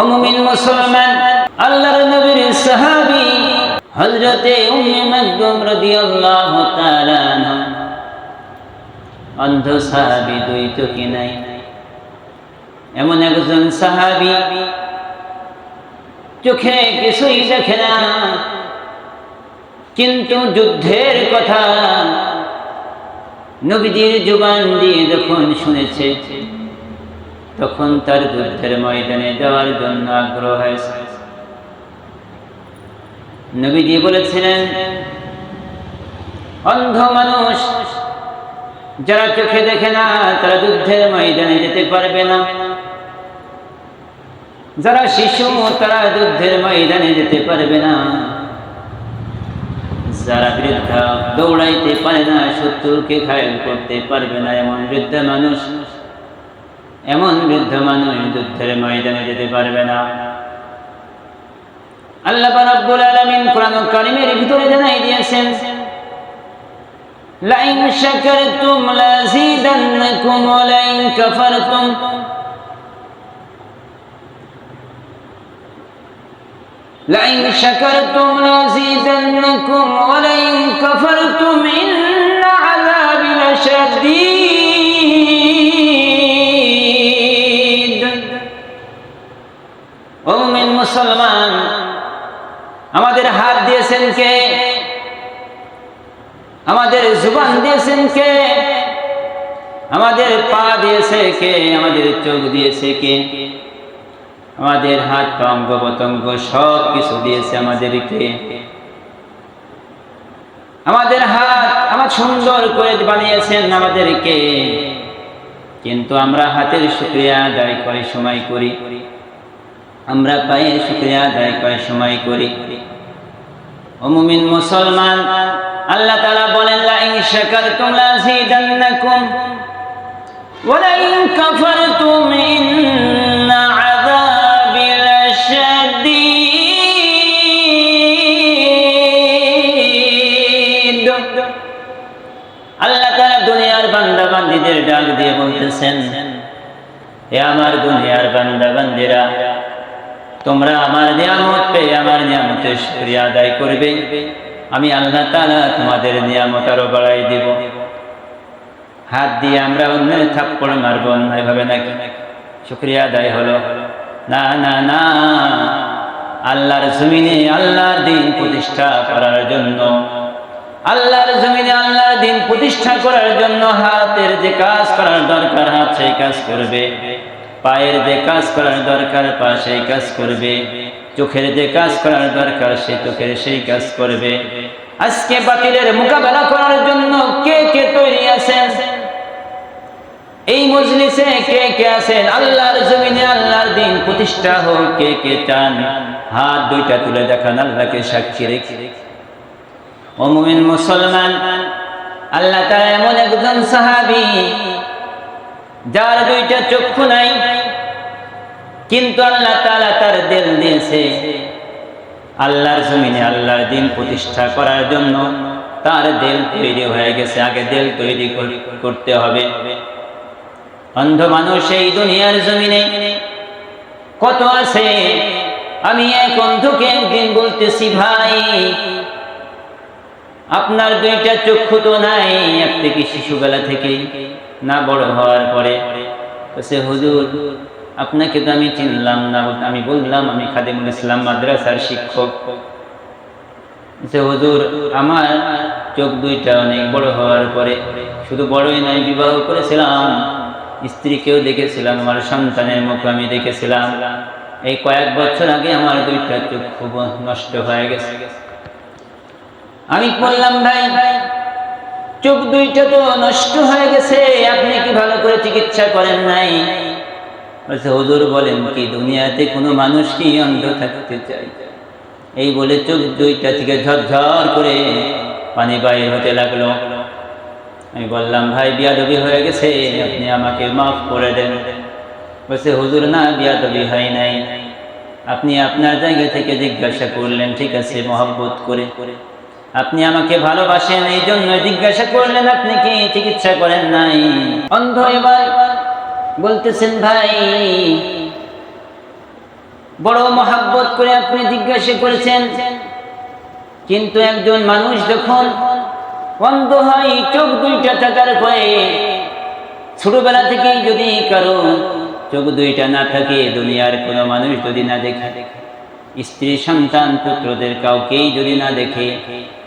অমুমিন মুসলমান, আল্লাহর নবীর সাহাবী হযরতে উম্মে মাকদুম রাদিয়াল্লাহু তাআলা অন্ধ সাহাবী দুই চোখে নাই। এমন একজন সাহাবী চোখে কিছুই দেখে না, কিন্তু যুদ্ধের কথা নবীজির জুবান দিয়ে যখন শুনেছে তখন তার যুদ্ধের ময়দানে যাওয়ার জন্য আগ্রহ হয়েছে। নবীজি বলেছিলেন, অন্ধ মানুষ যারা চোখে দেখে না, তারা যুদ্ধের ময়দানে যেতে পারবে না। যারা শিশু, তারা যুদ্ধের ময়দানে যেতে পারবে না। যারা বৃদ্ধা, দৌড়াইতে পারে না, শত্রুকে ঘায়ল করতে পারবে না এমন বৃদ্ধ মানুষ এমন বৃদ্ধ মানুষ যুদ্ধের ময়দানে যেতে পারবে না। আল্লাহ রাব্বুল আলামিন কোরআন কারিমের ভিতরে জানাই দিয়েছেন, লাইন শাকারতুম লাযিদান্নাকুম ওয়া লাইন কাফারতুম। লাইন শাকারতুম লাযিদান্নাকুম ওয়া লাইন কাফারতুম, ইন্না আযাবি লাশাদীদ মুসলমান, আমাদের হাত দিয়েছেন কে? আমাদের জুবান দিয়েছেন কে? আমাদের পা দিয়েছে কে? আমাদের চোখ দিয়েছে কে? আমাদের হাত অঙ্গ পতঙ্গ সব কিছু দিয়েছে আমাদেরকে। আমাদের হাত আমার সুন্দর করে বানিয়েছেন আমাদেরকে। কিন্তু আমরা হাতের শুক্রিয়া আদায় করে সময় করি। আমরা পায়ের শুক্রিয়া আদায় করে সময় করি। অমুমিন মুসলমান, আল্লাহ তাআলা বলেন লা ইন শাকারতুম লাযিদান্নাকুম ওয়া লা ইন কাফারতুম ইন্না আল্লাহ তাআলা দুনিয়ার বান্দা বান্দীদের ডাক দিয়ে বলতেছেন, হে আমার দুনিয়ার বান্দা বান্দীরা তোমরা আমার নিয়ামত পেয়ে আমার নিয়ামতের শুকরিয়া আদায় করবে। আমি আল্লাহ তাআলা তোমাদের নিয়ামত আরও বাড়াই দিব। হাত দিয়ে আমরা অন্যের থাপ্পড় মারবো, অন্যায় ভাবে নাকি? শুক্রিয়া আদায় হলো। না না না। আল্লাহর জমিনে আল্লাহর দিন প্রতিষ্ঠা করার জন্য, আল্লাহর জমিনে আল্লাহর দিন প্রতিষ্ঠা করার জন্য হাতের যে কাজ করার দরকার, হাত সেই কাজ করবে। পায়ের যে কাজ করার দরকার পা সেই কাজ করবে। চোখের যে কাজ করার দরকার সেই চোখের সেই কাজ করবে। আজকে বাতিলের মোকাবেলা করার জন্য কে কে তৈরি আছেন? এই মজলিসে কে কে আছেন? আল্লাহর জমিনে আল্লাহর দিন প্রতিষ্ঠা হোক, কে কে চান? হাত দুইটা তুলে দেখান, আল্লাহকে সাক্ষী রেখে। ও মুমিন মুসলমান, আল্লাহ তাআলা এমন একজন সাহাবী যার দুইটা চক্ষু নাই, কিন্তু আল্লাহ তালা তার দিল দিয়েছে। আল্লাহর জমিনে আল্লাহর দিন প্রতিষ্ঠা করার জন্য তার দিল তৈরি হয়ে গেছে। আগে দিল তৈরি কর- করতে হবে। অন্ধ মানুষ এই দুনিয়ার জমিনে কত আছে? আমি এক অন্ধকে একদিন বলতেছি, ভাই, আপনার দুইটা চক্ষু তো নাই, এক থেকে শিশুবেলা থেকে। না বড় হওয়ার পরে। সে হুজুর, আপনাকে তো আমি চিনলাম না, আমি বললাম আমি খাদিমুল ইসলাম মাদ্রাসার শিক্ষক। সে হুজুর, আমার চোখ দুইটা অনেক বড় হওয়ার পরে, শুধু বড়ই নয়, বিবাহ করেছিলাম। স্ত্রীকেও দেখেছিলাম, আমার সন্তানের মুখ আমি দেখেছিলাম। এই কয়েক বছর আগে আমার দুইটা চোখ খুব নষ্ট হয়ে গেছে। আমি বললাম, ভাই চোখ দুইটা তো নষ্ট হয়ে গেছে, আপনি কি ভালো করে চিকিৎসা করেন নাই? বলছে, হুজুর বলেন কি, দুনিয়াতে কোনো মানুষ কি অন্ধ থাকতে চাই এই বলে চোখ দুইটা থেকে ঝরঝর করে পানি বাইর হতে লাগল। আমি বললাম, ভাই, বিয়াদবি হয়ে গেছে, আপনি আমাকে মাফ করে দেন। বলছে, হুজুর, না, বিয়াদবি হয় নাই। আপনি আপনার জায়গা থেকে জিজ্ঞাসা করলেন, ঠিক আছে, মহব্বত করে। আপনি আমাকে ভালোবাসেন এই জন্য জিজ্ঞাসা করলেন, আপনি কি চিকিৎসা করেন নাই? অন্ধ এবার বলতেছেন, ভাই, বড় মহাব্বত করে আপনি জিজ্ঞাসা করেছেন, কিন্তু একজন মানুষ যখন অন্ধ হয়, চোখ দুইটা থাকার পরে ছোটবেলা থেকেই যদি কারও চোখ দুইটা না থাকে, দুনিয়ার কোনো মানুষ যদি না দেখা দেখে স্ত্রী সন্তান পুত্রদের কাউকেই যদি না দেখে,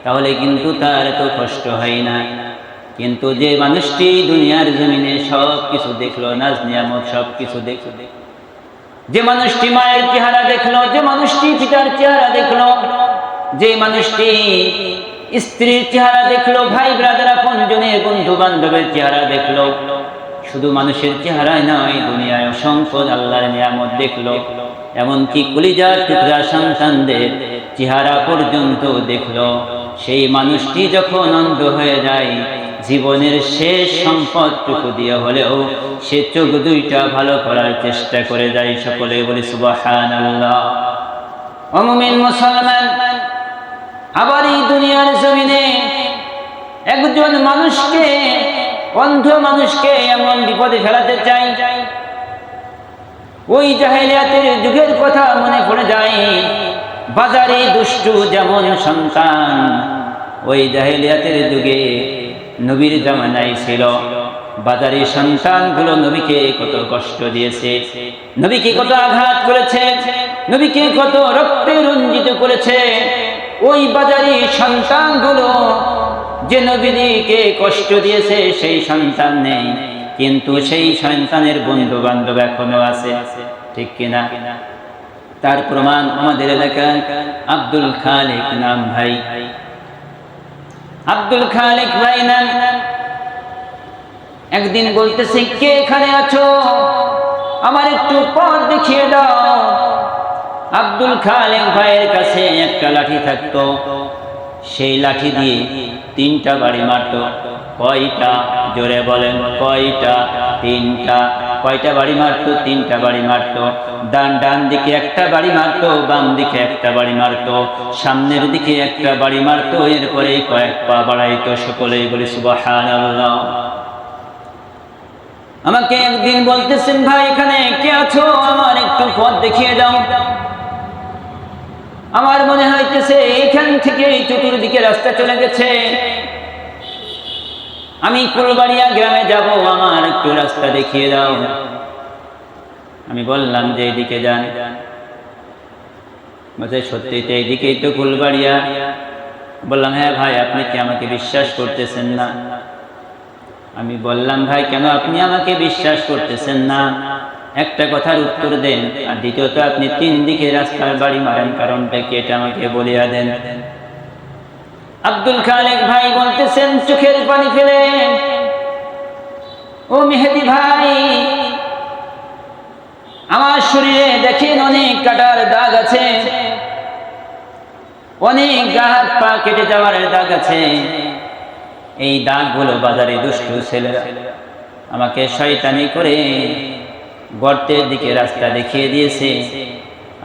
তাহলে কিন্তু তার এত কষ্ট হয় না। কিন্তু যে মানুষটি দুনিয়ার জমিনে সব কিছু দেখল, নাজ নিয়ামত সব কিছু দেখল, যে মানুষটি মায়ের চেহারা দেখল, যে মানুষটি পিতার চেহারা দেখল, যে মানুষটি স্ত্রীর চেহারা দেখল, ভাই ব্রাদার আপন জনের বন্ধু বান্ধবের চেহারা দেখল, শুধু মানুষের চেহারায় নয়, দুনিয়ায় অসংখ্য আল্লাহর নিয়ামত দেখল। এমনকি কলিজার টুকরা সন্তানদের চেহারা পর্যন্ত দেখল। সেই মানুষটি যখন অন্ধ হয়ে যায়, জীবনের শেষ সম্পদটুকু দিয়ে হলেও সে চোখ দুইটা ভালো করার চেষ্টা করে যায় সকলে বলে সুবাহান আল্লাহ অমুমিন মুসলমান, আবার এই দুনিয়ার জমিনে একজন মানুষকে, অন্ধ মানুষকে এমন বিপদে ফেলাতে চাই ওই জাহেলিয়াতের যুগের কথা মনে পড়ে যায়। বাজারে দুষ্টু যেমন সন্তান, ওই জাহেলিয়াতের যুগে নবীর জামানায় ছিল। বাজারে সন্তানগুলো নবীকে কত কষ্ট দিয়েছে, নবীকে কত আঘাত করেছে, নবীকে কত রক্তে রঞ্জিত করেছে। ওই বাজারি সন্তানগুলো যে নবীকে কষ্ট দিয়েছে, সেই সন্তান নেই। কিন্তু সেই সন্তানের বন্ধু বান্ধব এখনও আছে। ঠিক কিনা? তার প্রমাণ আমাদের এলাকায় আব্দুল খালেক নাম ভাই। আব্দুল খালেক ভাই নাম। একদিন বলতেছে, কে এখানে আছো? আমার একটু পথ দেখিয়ে দাও। আব্দুল খালেক ভাইয়ের কাছে একটা লাঠি থাকতো। সেই লাঠি দিয়ে তিনটা বাড়ি মারতো। কয়টা? জোরে বলেন, কয়টা? তিনটা। কয়টা বাড়ি মারতো? তিনটা বাড়ি মারতো। ডান ডান দিকে একটা বাড়ি মারতো, বাম দিকে একটা বাড়ি মারতো। সামনের দিকে একটা বাড়ি মারতো, এরপরে কয়েক পা বাড়াইতো সকলেই বলি সুবাহান আমাকে একদিন বলতেছেন, ভাই, এখানে কে আছো? আমার একটু পথ দেখিয়ে দাও। আমার মনে হইতেছে, এখান থেকে চতুর্দিকে রাস্তা চলে গেছে। আমি কুলবাড়িয়া গ্রামে যাব, আমার একটু রাস্তা দেখিয়ে দাও। আমি বললাম যে এইদিকে যান। বলছে, সত্যি তো এইদিকেই তো কুলবাড়িয়া বললাম হ্যাঁ ভাই, আপনি কি আমাকে বিশ্বাস করতেছেন না? আমি বললাম, ভাই, কেন আপনি আমাকে বিশ্বাস করতেছেন না? একটা কথার উত্তর দেন, আর দ্বিতীয়ত আপনি তিন দিকে রাস্তার বাড়ি মারেন, কারণটা কি এটা আমাকে বলিয়া দেন? আব্দুল খালেক ভাই বলতেছেন, চোখের পানি ফেলে। ও মেহেদি ভাই, আমার শরীরে দেখেন অনেক কাটার দাগ আছে। অনেক গা হাত পা কেটে যাওয়ার দাগ আছে। এই দাগগুলো বাজারে দুষ্টু ছেলেরা আমাকে শয়তানি করে গর্তের দিকে রাস্তা দেখিয়ে দিয়েছে।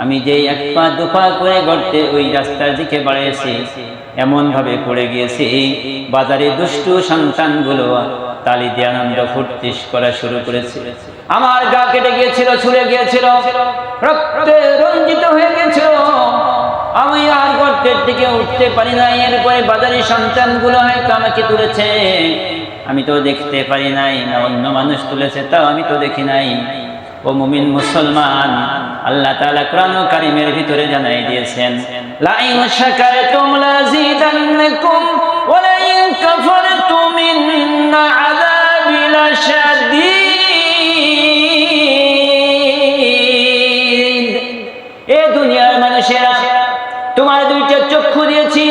আমি যেই এক পা দু পা করে গর্তে ওই রাস্তার দিকে বাড়িয়েছি এমন ভাবে পড়ে গিয়েছি বাজারে দুষ্টু সন্তানগুলো তালি দিয়ে আনন্দ করা শুরু করেছে। আমার গা কেটে গিয়েছিল, ছুড়ে গিয়েছিল, রক্তে রঞ্জিত হয়ে গিয়েছিল। আমি আর গর্তের দিকে উঠতে পারি না এরপরে বাজারে সন্তানগুলো হয়তো আমাকে তুলেছে। আমি তো দেখতে পারি নাই, না অন্য মানুষ তুলেছে, তাও আমি তো দেখি নাই। ও মুমিন মুসলমান আল্লাহ তাআলা কোরআন কারীমের ভিতরে জানাই দিয়েছেন, লাইন শাকারতুম লাযিদান্নাকুম ওয়া লাইন কাফারতুম ইন্না আযাবি লাশাদীদ। এ দুনিয়ার মানুষেরা, তোমার দুইটা চক্ষু দিয়েছি।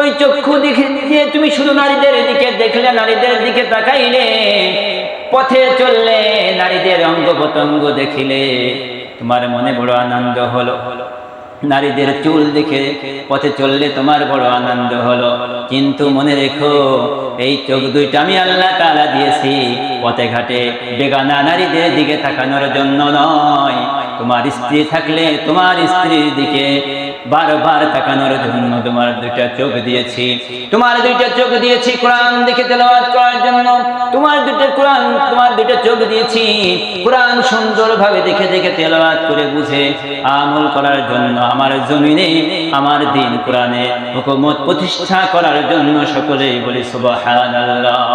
ওই চক্ষু দিকে দিয়ে তুমি শুধু নারীদের দিকে দেখলে, নারীদের দিকে তাকাইলে পথে চললে নারীদের অঙ্গ প্রত্যঙ্গ দেখিলে। তোমার মনে বড় আনন্দ হলো। নারীদের চুল দেখে পথে চললে তোমার বড় আনন্দ হলো। কিন্তু মনে রেখো, এই চোখ দুইটা আমি আল্লাহ তালা দিয়েছি। পথে ঘাটে বেগানা নারীদের দিকে থাকানোর জন্য নয়। তোমার স্ত্রী থাকলে তোমার স্ত্রীর দিকে বারবার তাকানোর জন্য তোমার দুইটা চোখ দিয়েছি। তোমার দুইটা চোখ দিয়েছি কোরআন দেখে তেলাওয়াত করার জন্য। তোমার দুটো কোরআন, তোমার দুইটা চোখ দিয়েছি। কোরআন সুন্দরভাবে দেখে দেখে তেলাওয়াত করে বুঝে আমল করার জন্য আমার জমিনে, আমার দিন কোরআনে হুকুমত প্রতিষ্ঠা করার জন্য সকলেই বলি সুবহানাল্লাহ।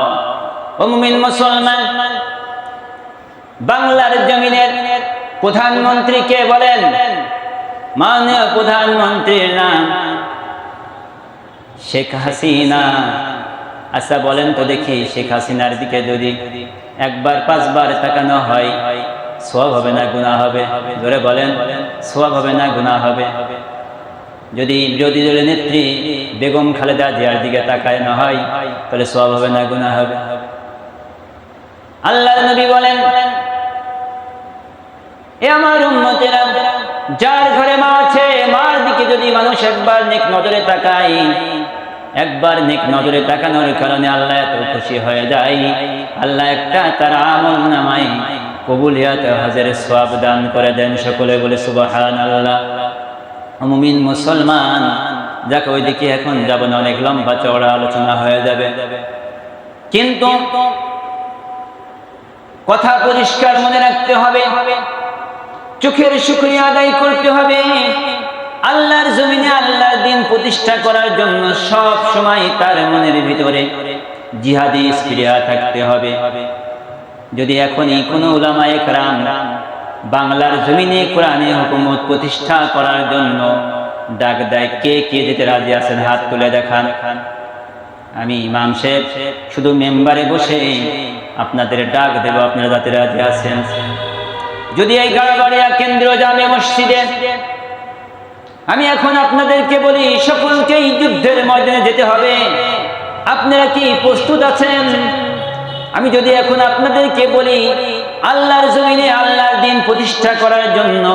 ও মুমিন মুসলমান, বাংলার জমিনের প্রধানমন্ত্রী কে বলেন? মাননীয় প্রধানমন্ত্রীর নাম শেখ হাসিনা। আচ্ছা বলেন তো দেখি, শেখ হাসিনার দিকে যদি একবার, পাঁচবার তাকানো হয়, সোয়াব হবে না গুণা হবে? ধরে বলেন, সোয়াব হবে না গুণা হবে? যদি বিরোধী দলের নেত্রী বেগম খালেদা জিয়ার দিকে তাকায় না হয়, তাহলে সোয়াব হবে না গুণা হবে? আল্লাহ নবী বলেন, এ আমার উম্মতেরা যার ঘরে মা আছে, মার দিকে যদি মানুষ একবার নেক নজরে তাকায়, একবার নেক নজরে তাকানোর কারণে আল্লাহ এত খুশি হয়ে যায়। আল্লাহ একটা তার আমল নামাই কবুলিয়াত হাজারে সওয়াব দান করে দেন সকলে বলে সুবহান আল্লাহ মুমিন মুসলমান, যাকে ওইদিকে এখন যাব না, অনেক লম্বা চওড়া আলোচনা হয়ে যাবে। কিন্তু কথা পরিষ্কার মনে রাখতে হবে। চোখের শুক্রিয়া আদায় করতে হবে। আল্লাহর জমিনে আল্লাহর দিন প্রতিষ্ঠা করার জন্য সব সময় তার মনের ভিতরে জিহাদি স্প্রিয়া থাকতে হবে। যদি এখনই কোনো উলামায়ে একরাম বাংলার জমিনে কোরআনে হুকুমত প্রতিষ্ঠা করার জন্য ডাক দেয়, কে কে যেতে রাজি আছেন, হাত তুলে দেখান। আমি ইমাম সাহেব, শুধু মেম্বারে বসে আপনাদের ডাক দেব, আপনারা যাতে রাজি আছেন। যদি এই গাড়াবাড়িয়া কেন্দ্র জামে মসজিদে, আমি এখন আপনাদেরকে বলি, সকলকেই যুদ্ধের ময়দানে যেতে হবে। আপনারা কি প্রস্তুত আছেন? আমি যদি এখন আপনাদেরকে বলি, আল্লাহর জমিনে আল্লাহর দিন প্রতিষ্ঠা করার জন্য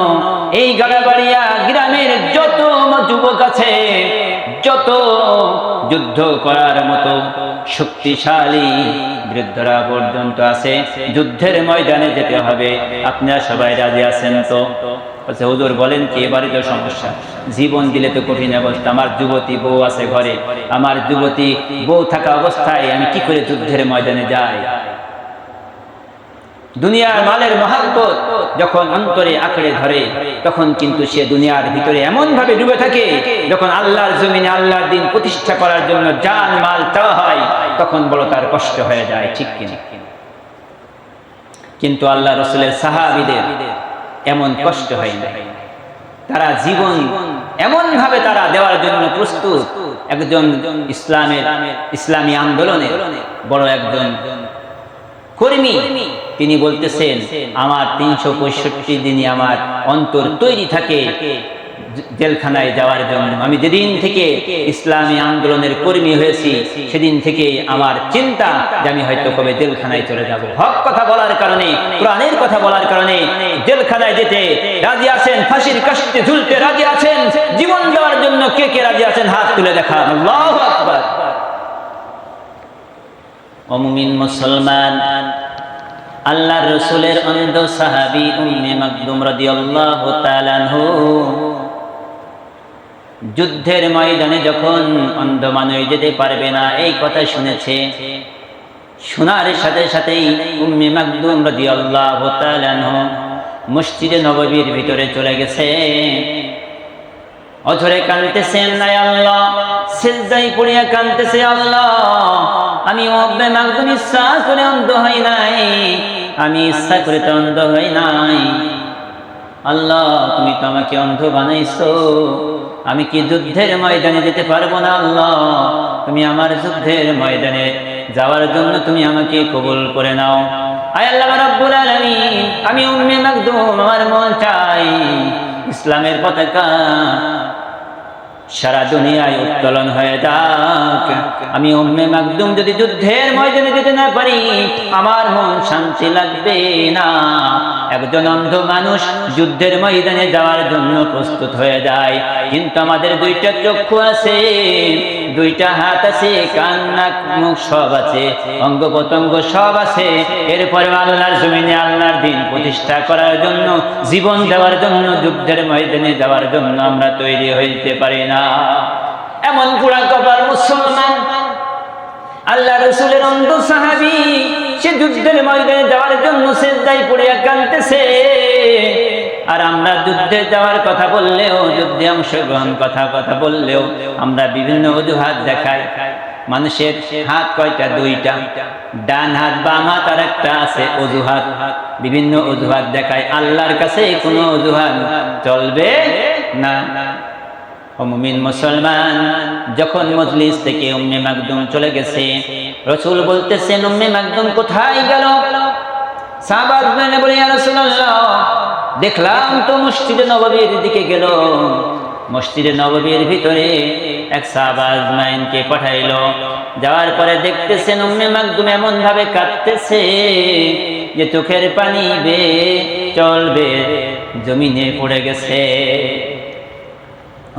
এই গাড়াবাড়িয়া গ্রামের যত যুবক আছে, যত যুদ্ধ করার মতো শক্তিশালী বৃদ্ধরা পর্যন্ত আছে। যুদ্ধের ময়দানে যেতে হবে। আপনারা সবাই রাজি আছেন তো? বলছে হুজুর বলেন কি এবারে তো সমস্যা। জীবন দিলে তো কঠিন অবস্থা। আমার যুবতী বউ আছে ঘরে। আমার যুবতী বউ থাকা অবস্থায় আমি কি করে যুদ্ধের ময়দানে যাই? দুনিয়ার মালের মহাত্ম যখন অন্তরে আঁকড়ে ধরে, তখন কিন্তু সে দুনিয়ার ভিতরে এমন ভাবে ডুবে থাকে, যখন আল্লাহর জমিনে আল্লাহর দিন প্রতিষ্ঠা করার জন্য জান মাল চাওয়া হয়, তখন বড় তার কষ্ট হয়ে যায়, ঠিক কিনা? কিন্তু আল্লাহ রসুলের সাহাবিদের এমন কষ্ট হয় না তারা জীবন এমন ভাবে তারা দেওয়ার জন্য প্রস্তুত। একজন ইসলামের, ইসলামী আন্দোলনের বড় একজন কর্মী। তিনি বলতেছেন, আমার তিনশো পঁয়ষট্টি দিনই আমার অন্তর তৈরি থাকে জেলখানায় যাওয়ার জন্য। আমি যেদিন থেকে ইসলামী আন্দোলনের কর্মী হয়েছি, সেদিন থেকে আমার চিন্তা যে আমি হয়তো কবে জেলখানায় চলে যাব। হক কথা বলার কারণে, কোরআনের কথা বলার কারণে জেলখানায় যেতে রাজি আছেন, ফাঁসির কাশিতে ঝুলতে রাজি আছেন, জীবন দেওয়ার জন্য কে কে রাজি আছেন, হাত তুলে দেখান। আল্লাহু আকবার। অমুমিন মুসলমান। আল্লাহ রসুলের অন্ধ সাহাবি উম্মে মাকদুম রাদিয়াল্লাহু তাআলা আনহু যুদ্ধের ময়দানে যখন অন্ধ মানুষ যেতে পারবে না, এই কথা শুনেছে। শোনার সাথে সাথেই উম্মে মাকদুম রাদিয়াল্লাহু তাআলা আনহু মসজিদে নববীর ভিতরে চলে গেছে। অধরে কানতেছেন নাই আল্লাহ সিজদাই পড়িয়া কানতেছে আল্লাহ। আমি অব্বে মাকদুম ইচ্ছা করে অন্ধ হই নাই, আমি ইচ্ছা করে তো অন্ধ হই নাই। আল্লাহ, তুমি তো আমাকে অন্ধ বানাইছো। আমি কি যুদ্ধের ময়দানে যেতে পারব না আল্লাহ? তুমি আমার যুদ্ধের ময়দানে যাওয়ার জন্য তুমি আমাকে কবুল করে নাও। আয় আল্লাহ রাব্বুল আলামিন, আমি উম্মে মাকদুম আমার মন চাই। ইসলামের পতাকা সারা দুনিয়ায় উত্তোলন হয়ে যাক। আমি উম্মে মাকদুম যদি যুদ্ধের ময়দানে যেতে না পারি, আমার মন শান্তি লাগবে না। একজন অন্ধ মানুষ যুদ্ধের ময়দানে যাওয়ার জন্য প্রস্তুত হয়ে যায়। কিন্তু আমাদের দুইটা চক্ষু আছে, দুইটা হাত আছে, কান, নাক, মুখ সব আছে অঙ্গ প্রত্যঙ্গ সব আছে। এরপরে আল্লাহর জমিনে আল্লাহর দিন প্রতিষ্ঠা করার জন্য, জীবন দেওয়ার জন্য, যুদ্ধের ময়দানে যাওয়ার জন্য আমরা তৈরি হইতে পারি না। এমন পুরা কপাল মুসলমান। আল্লাহ রসুলের অন্ধ সাহাবি, সে যুদ্ধের ময়দানে যাওয়ার জন্য সেজদাই পড়িয়া কানতেছে আর আমরা যুদ্ধে যাওয়ার কথা বললেও, যুদ্ধে অংশগ্রহণ কথা কথা বললেও আমরা বিভিন্ন অজুহাত দেখাই। মানুষের হাত কয়টা? দুইটা। ডান হাত, বাম হাত আর একটা আছে অজুহাত। বিভিন্ন অজুহাত দেখায় আল্লাহর কাছে কোনো অজুহাত চলবে না। মুমিন মুসলমান, যখন মজলিস থেকে উম্মে মাকদুম চলে গেছে, রসুল বলতেছেন, উম্মে মাকদুম কোথায় গেল? সাহাবাদ বলে দেখলাম তো মসজিদে নববীর দিকে গেল। মসজিদে নববীর ভিতরে এক সাহাবাজ মাইনকে পাঠাইলো। যাওয়ার পরে দেখতেছেন, উম্মে মাকদুম এমন ভাবে কাঁদতেছে যে চোখের পানি বে চলবে, জমিনে পড়ে গেছে।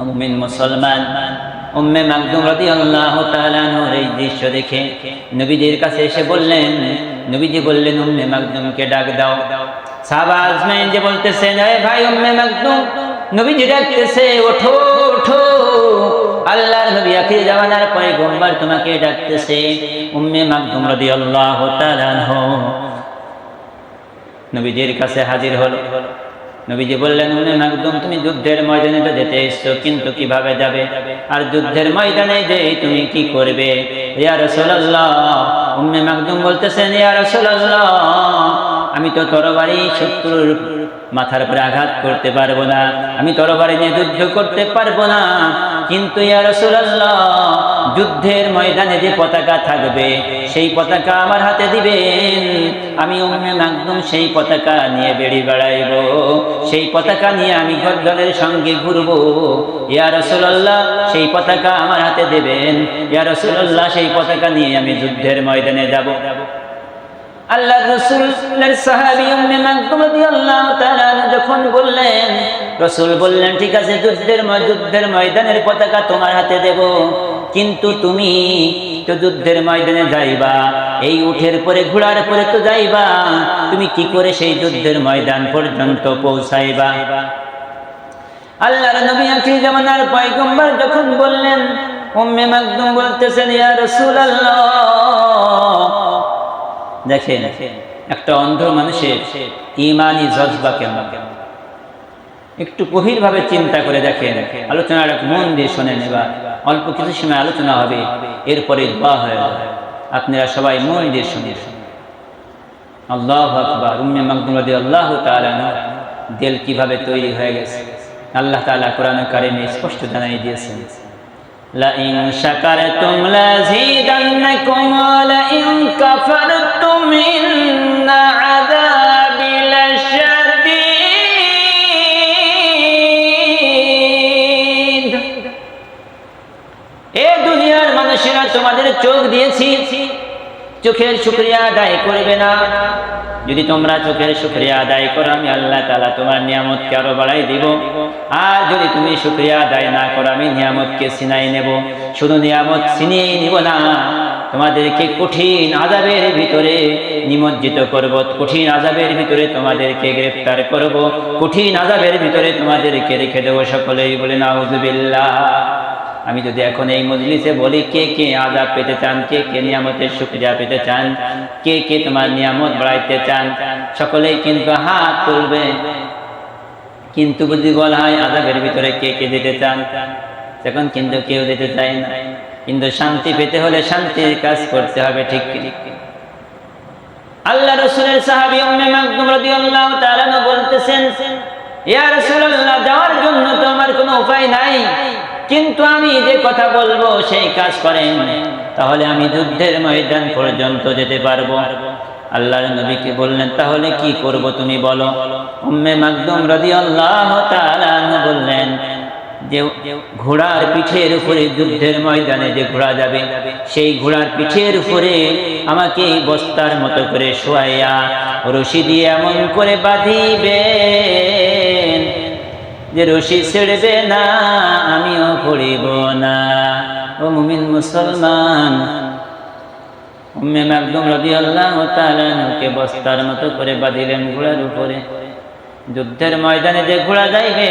মুমিন মুসলমান। উম্মে মাকদুম রাদিয়াল্লাহু তাআলা নূর এই দৃশ্য দেখে নবীজির কাছে এসে বললেন, নবীজি বললেন, উম্মে মাকদুমকে ডাক দাও। সাহাবা আজমাইন যে বলতেছেন, এ ভাই উম্মে মাকদুম, নবীজি ডাকতেছে, ওঠো ওঠো। আল্লাহর নবী আখির জামানার পয়গম্বর তোমাকে ডাকতেছে, উম্মে মাকদুম রাদিয়াল্লাহু তাআলা নবীজির কাছে হাজির হলো। নবীজি বললেন, উনি একদম তুমি যুদ্ধের ময়দানে তো যেতে এসছো, কিন্তু কীভাবে যাবে? আর যুদ্ধের ময়দানে যে তুমি কি করবে? ইয়া রাসূলুল্লাহ উম্মে মাকদুম বলতেছেন, ইয়া রাসূলুল্লাহ, আমি তো তরবারি শত্রুর মাথার উপরে আঘাত করতে পারব না। আমি তরবারি নিয়ে যুদ্ধ করতে পারব না। কিন্তু ইয়া রাসূলুল্লাহ, যুদ্ধের ময়দানে যে পতাকা থাকবে, সেই পতাকা আমার হাতে দিবেন। আমি উম্মে মাকদুম সেই পতাকা নিয়ে বেড়ি বেড়াইব। সেই পতাকা নিয়ে আমি গদ্দলের সঙ্গে ঘুরবো। ইয়া রাসূলুল্লাহ, সেই পতাকা আমার হাতে দেবেন। ইয়া রাসূলুল্লাহ, সেই পতাকা নিয়ে আমি যুদ্ধের ময়দানে যাব। আল্লাহ রসুলের সাহাবি উম্মে মাকদুম রাদিয়াল্লাহু তাআলা যখন বললেন, রসুল বললেন, ঠিক আছে, যুদ্ধের যুদ্ধের ময়দানের পতাকা তোমার হাতে দেব। কিন্তু তুমি তো যুদ্ধের ময়দানে যাইবা, এই উঠের পরে, ঘোড়ার পরে তো যাইবা। তুমি কি করে সেই যুদ্ধের ময়দান পর্যন্ত পৌঁছাইবা? আল্লাহর নবী আখির জামানার পয়গম্বর যখন বললেন, উম্মে মাকদুম বলতেছেন, ইয়া রাসূলুল্লাহ দেখেন, একটা অন্ধ মানুষের ইমানি জজবা কেমন? একটু গভীরভাবে চিন্তা করে দেখেন আলোচনার এক মন দিয়ে শোনেন এবার। অল্প কিছু সময় আলোচনা হবে, এরপরে দোয়া হয়ে আপনারা সবাই মন দিয়ে শুনে আল্লাহ আকবার। উম্মে মাকদুম আল্লাহ তাআলা দিল কীভাবে তৈরি হয়ে গেছে? আল্লাহ তাআলা কোরআন কারিমে স্পষ্ট জানাই দিয়েছেন। لئن شكرتم لازيدنكم ولئن كفرتم إن عذابي لشديد এ দুনিয়ার মানুষেরা তোমাদের চোখ দিয়েছি চোখের শুক্রিয়া আদায় করবে না। যদি তোমরা চোখের শুক্রিয়া আদায় করো, আমি আল্লাহ তালা তোমার নিয়ামতকে আরও বাড়াই দিব। আর যদি তুমি শুক্রিয়া আদায় না করো, আমি নিয়ামতকে সিনাই নেব। শুধু নিয়ামত সিনিয়েই নিব না, তোমাদেরকে কঠিন আজাবের ভিতরে নিমজ্জিত করব। কঠিন আজাবের ভিতরে তোমাদেরকে গ্রেফতার করব। কঠিন আজাবের ভিতরে তোমাদেরকে রেখে দেবো সকলেই বলে নাউজুবিল্লাহ আমি যদি এখন এই মজলিসে বলি কে কে আজাব পেতে চান, কে কে নিয়ামতের সুক্রিয়া পেতে চান, কে কে তোমার নিয়ামত বাড়াইতে চান, সকলেই কিন্তু হাত তুলবে। কিন্তু যদি বলা হয় আজাবের ভিতরে কে কে যেতে চান? তখন কিন্তু কেউ যেতে চায় না। কিন্তু শান্তি পেতে হলে শান্তির কাজ করতে হবে, ঠিক আল্লাহ রসুলের সাহাবি উম্মে মাকদুম রাদিয়াল্লাহু তাআলা বলতেছেন, ইয়া রাসূলুল্লাহ, যাওয়ার জন্য তো আমার কোনো উপায় নাই। কিন্তু আমি যে কথা বলব, সেই কাজ করেন। তাহলে আমি যুদ্ধের ময়দান পর্যন্ত যেতে পারব। আল্লাহর নবীকে বললেন, তাহলে কি করব তুমি বলো? উম্মে তাআলা আনহু বললেন, যে ঘোড়ার পিঠের উপরে যুদ্ধের ময়দানে যে ঘোড়া যাবে, সেই ঘোড়ার পিঠের উপরে আমাকে বস্তার মতো করে শোয়াইয়া রশি দিয়ে এমন করে বাঁধিবেন যে রশি ছেড়বে না, আমিও পড়িব না। ও মুমিন মুসলমান, উম্মে মাকদুম বস্তার মতো করে বাঁধিলেন ঘোড়ার উপরে। যুদ্ধের ময়দানে যে ঘোড়া যাইবে,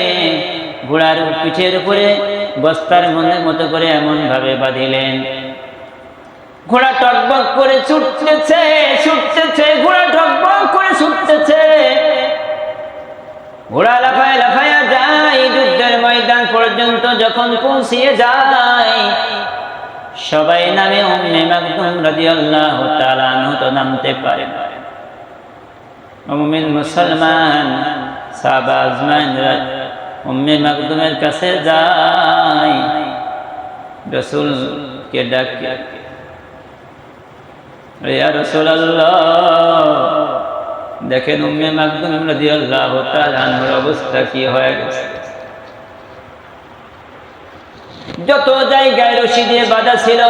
ঘোড়ার পিঠের উপরে বস্তার মনের মতো করে এমন ভাবে বাঁধিলেন। ঘোড়া টকবক করে ছুটতেছে ছুটতেছে, ঘোড়া টকবক করে ছুটতেছে। ঘোড়া লাফায় লাফায়া যখন পৌঁছিয়ে যায়, সবাই নামে উম্মে মাকদুম রাদিয়াল্লাহু তাআলা আনহু তো নামতে পারে না। মুমিন মুসলমান, সাহাবা আজমাইন উম্মে মাকদুমের কাছে যায়, রসুলকে ডাকে, ইয়া রাসূলুল্লাহ, দেখেন উম্মে মাকদুম রাদিয়াল্লাহু তাআলা আনহুর অবস্থা কি হয়ে গেছে? যত জায়গায় রশি দিয়ে বাঁধা ছিল,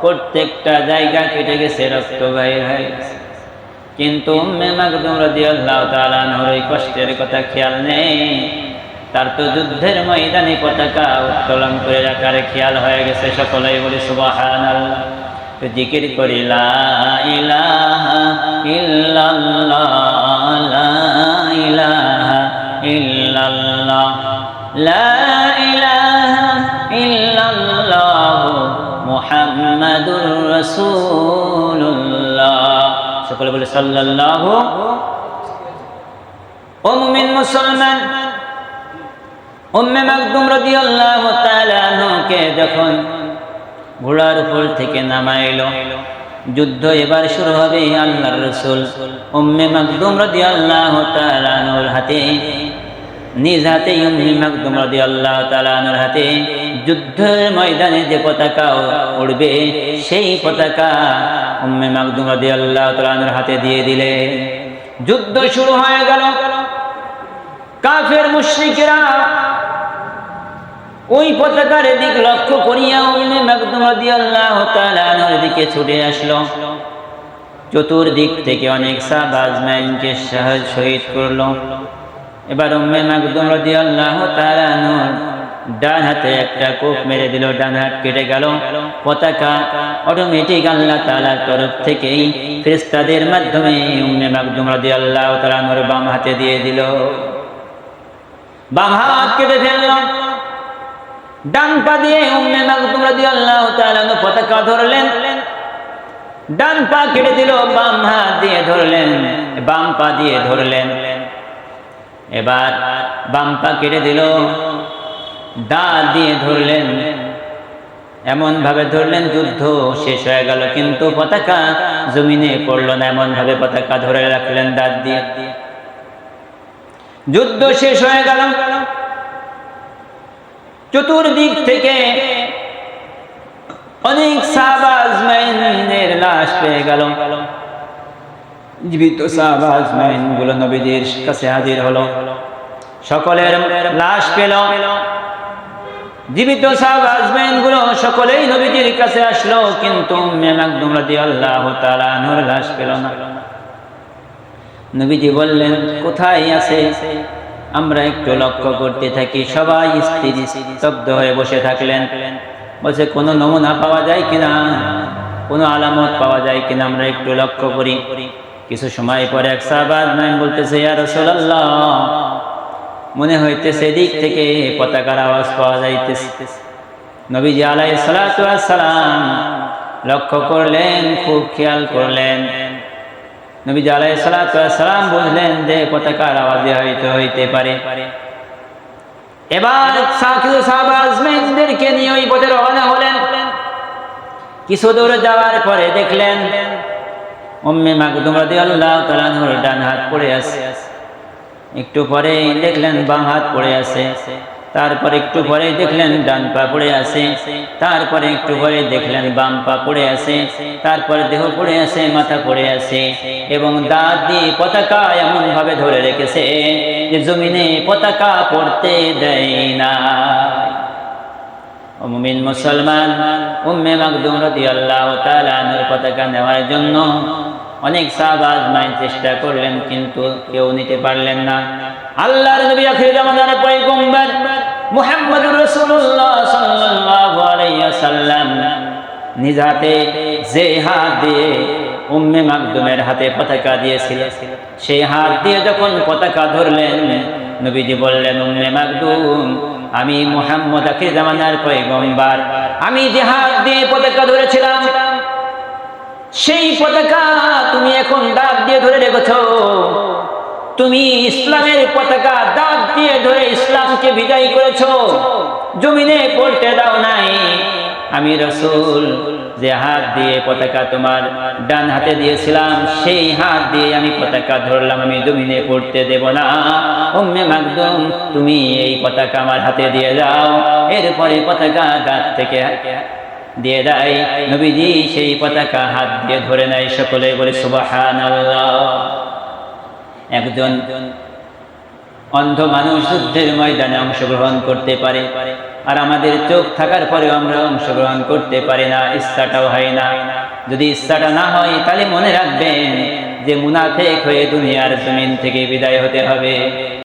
প্রত্যেকটা জায়গা কেটে গেছে, রক্ত বাইর হয়ে গেছে। কিন্তু কষ্টের কথা খেয়াল নেই। তার তো যুদ্ধের ময়দানে পতাকা উত্তোলন করে রাখার খেয়াল হয়ে গেছে সকলেই বলি, সুবহানাল্লাহ। তো জিকির করি ইল্লাল্লাহ ইল্লাল্লাহ। সকলে বলে মুমিন মুসলমান। যখন ঘোড়ার উপর থেকে নামাইলো, যুদ্ধ এবার শুরু হবে আল্লাহর রাসূল। উম্মে মাকদুম তাআলা আনহুর হাতে, নিজ হাতে উম্মে মাকদুম রাদিয়াল্লাহু তাআলা আনহুর হাতে যুদ্ধের ময়দানে যে পতাকা উড়বে, সেই পতাকা উম্মে মাকদুম রাদিয়াল্লাহু তাআলা আনহুর হাতে দিয়ে দিলে। যুদ্ধ শুরু হয়ে গেল। কাফের মুশরিকরা ওই পতাকার দিক লক্ষ্য করিয়া উম্মে মাকদুম রাদিয়াল্লাহু তাআলা আনহার দিকে ছুটে আসলো। চতুর্দিক থেকে অনেক সাহাবাজ ম্যানকে সাহায্য শহীদ করল। এবার উম্মে মাকদুম রাদিয়াল্লাহু তাআলা আনহার ডান হাতে একটা কোপ মেরে দিল, ডান হাত কেটে গেল। পতাকা অটোমেটিক আল্লাহ তাআলার তরফ থেকেই ফেরেশতাদের মাধ্যমে উম্মে মাকদুম রাদিয়াল্লাহু তাআলা আনহার বাম হাতে দিয়ে দিল। বাম হাত কেটে ফেলল। ডান পা দিয়ে উম্মে মাকতুম রাদিয়াল্লাহু তাআলা পতাকা ধরলেন। ডান পা কেটে দিল, বাম হাত দিয়ে ধরলেন, বাম পা দিয়ে ধরলেন। এবার বাম পা কেটে দিল। দা দিয়ে ধরলেন। এমন ভাবে ধরলেন, যুদ্ধ শেষ হয়ে গেল। কিন্তু পতাকা জমিনে পড়ল না। এমন ভাবে পতাকা ধরে রাখলেন দাঁত দিয়ে। যুদ্ধ শেষ হয়ে গেল। চতুর্দিক থেকে অনেক সাহাবাজমাইনের লাশ পেয়ে গেল। জীবিত সাহাবাজমাইনগুলো নবীদের কাছে হাজির হলো। সকলের লাশ পেল। জীবিত সাহাবাজমাইনগুলো সকলেই নবীজির কাছে আসলো, কিন্তু মেমাকদুম রাদিয়াল্লাহু তাআলা আনহুর লাশ পেল না। নবীজি বললেন, কোথায় আছে? আমরা একটু লক্ষ্য করতে থাকি, সবাই স্থির স্তব্ধ হয়ে বসে থাকলেন। বলছে, কোনো নমুনা পাওয়া যায় কিনা? কোনো আলামত পাওয়া যায় কিনা? আমরা একটু লক্ষ্য করি। কিছু সময় পরে এক সাহাবাদ নাম বলতেছে, ইয়া রাসূলুল্লাহ মনে হইতেছে দিক থেকে পতাকার আওয়াজ পাওয়া যাইতেছে। নবীজি ওয়াস সালাম লক্ষ্য করলেন, খুব খেয়াল করলেন। নবী আলাই সালাম বুঝলেন যে পতাকার আওয়াজে হইতে হইতে পারে। এবার সাহাবাজমেনদেরকে নিয়ে ওই পথে রওনা হলেন। কিছু দূর যাওয়ার পরে দেখলেন, উম্মে মাকদুম রাদিয়াল্লাহু তাআলা আনহুর ডান হাত পড়ে আছে। একটু পরে দেখলেন বাম হাত পড়ে আছে। তারপরে একটু পরে দেখলেন ডান পা পড়ে আছে। তারপরে একটু পরে দেখলেন বাম পা পড়ে আছে। তারপরে দেহ পড়ে আছে, মাথা পড়ে আছে এবং দাঁত দিয়ে পতাকা এমন ভাবে ধরে রেখেছে যে জমিনে পতাকা পড়তে দেয় না। মুসলমান, উম্মে মাকদুম রাদিয়াল্লাহু তাআলা পতাকা নেওয়ার জন্য অনেক সাহাবাজ মাই চেষ্টা করলেন, কিন্তু কেউ নিতে পারলেন না। আল্লাহর নবী আখির জামানার পয়গম্বর মুহাম্মদুর রাসূলুল্লাহ সাল্লাল্লাহু আলাইহি ওয়াসাল্লাম নিজ হাতে যে হাত দিয়ে উম্মে মাকদুমের হাতে পতাকা দিয়েছিল, সেই হাত দিয়ে যখন পতাকা ধরলেন, নবীজি বললেন, উম্মে মাকদুম, আমি মুহাম্মদ আখির জামানার পয়গম্বর। আমি যে হাত দিয়ে পতাকা ধরেছিলাম সেই পতাকা তুমি এখন দাঁত দিয়ে ধরে রেখেছো। তুমি ইসলামের পতাকা দাঁত দিয়ে ধরে ইসলামকে বিদায় করেছ। জমিনে পড়তে দাও নাই। আমি রসুল, যে হাত দিয়ে পতাকা তোমার ডান হাতে দিয়েছিলাম, সেই হাত দিয়ে আমি পতাকা ধরলাম। আমি জমিনে পড়তে দেব না। উম্মে মাকদুম, তুমি এই পতাকা আমার হাতে দিয়ে যাও। এরপরে পতাকা দাঁত থেকে দিয়ে দেয়। নবীজি সেই পতাকা হাত দিয়ে ধরে নেয় সকলে, বলে সুবাহান একজন অন্ধ মানুষ যুদ্ধের ময়দানে অংশগ্রহণ করতে পারে আর আমাদের চোখ থাকার পরেও আমরা অংশগ্রহণ করতে পারি না, ইচ্ছাটাও হয় না। যদি ইচ্ছাটা না হয়, তাহলে মনে রাখবেন যে মুনাফেক হয়ে দুনিয়ার জমিন থেকে বিদায় হতে হবে।